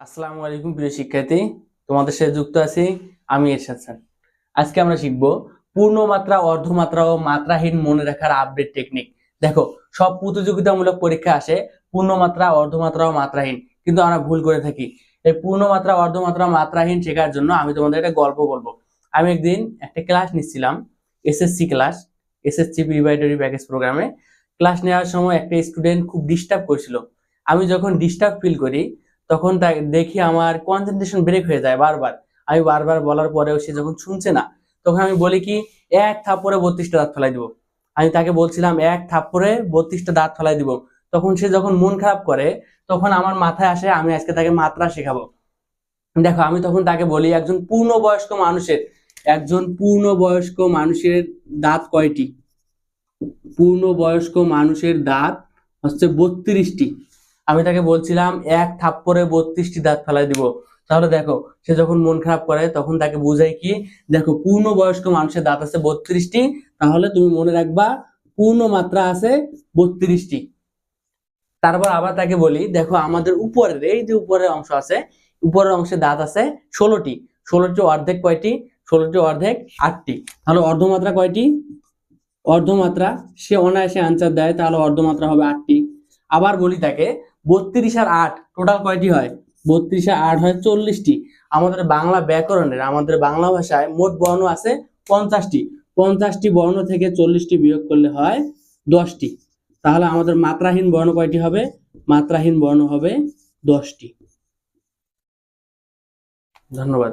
আসসালামু আলাইকুম, প্রিয় শিক্ষার্থী। তোমাদের সাথে যুক্ত আছি আমি এরশাদ স্যার। আজকে আমরা শিখব পূর্ণমাত্রা, অর্ধমাত্রা ও মাত্রাহীন মনে রাখার আপডেট টেকনিক দেখো, সব প্রতিযোগিতামূলক পরীক্ষা আসে পূর্ণমাত্রা, অর্ধমাত্রা ও মাত্রাহীন। কিন্তু আমরা ভুল করে থাকি। এই পূর্ণমাত্রা, অর্ধমাত্রা মাত্রাহীন শেখার জন্য আমি তোমাদের একটা গল্প বলব। আমি একদিন একটা ক্লাস নিচ্ছিলাম SSC class SSC preparatory package প্রোগ্রামে ক্লাস নেওয়ার সময় একটা স্টুডেন্ট খুব ডিস্টার্ব করছিল। আমি যখন ডিস্টার্ব ফিল করি তখন দেখি আমার কনসেন্ট্রেশন ব্রেক হয়ে যায় বারবার। আমি বারবার বলার পরেও সে যখন শুনছে না, তখন আমি বলি কি, এক থাপ্পড়ে বত্রিশটা দাঁত ফেলাই দিব। আমি তাকে বলছিলাম, এক থাপ্পড়ে বত্রিশটা দাঁত ফেলাই দিব। তখন সে যখন মন খারাপ করে, তখন আমার মাথায় আসে, আমি আজকে তাকে মাত্রা শেখাবো। দেখো, আমি তখন তাকে বলি, একজন পূর্ণবয়স্ক মানুষের, একজন পূর্ণবয়স্ক মানুষের দাঁত কয়টি? পূর্ণবয়স্ক মানুষের দাঁত হচ্ছে বত্রিশটি। আমি তাকে বলছিলাম, এক থাপ্পড়ে বত্রিশটি দাঁত ফেলাই দিব। তাহলে দেখো, সে যখন মন খারাপ করে, তখন তাকে বুঝাই কি, দেখো পূর্ণ বয়স্ক মানুষের দাঁত আছে বত্রিশটি, তাহলে তুমি মনে রাখবা পূর্ণ মাত্রা আছে বত্রিশটি। তারপর আবার তাকে বলি, দেখো, আমাদের উপরের, এই যে উপরের অংশ আছে, উপরের অংশে দাঁত আছে ষোলোটি। ষোলোটি অর্ধেক কয়টি? ষোলোটি অর্ধেক আটটি। তাহলে অর্ধমাত্রা কয়টি? অর্ধমাত্রা, সে অনায়াসে আনসার দেয়, তাহলে অর্ধমাত্রা হবে আটটি। আবার বলি তাকে বত্রিশ আর আট টোটাল কয়টি হয়? বত্রিশ আর আট হয় চল্লিশটি। আমাদের বাংলা ব্যাকরণের, আমাদের বাংলা ভাষায় মোট বর্ণ আছে পঞ্চাশটি। পঞ্চাশটি বর্ণ থেকে চল্লিশটি বিয়োগ করলে হয় দশটি। তাহলে আমাদের মাত্রাহীন বর্ণ কয়টি হবে? মাত্রাহীন বর্ণ হবে দশটি। ধন্যবাদ।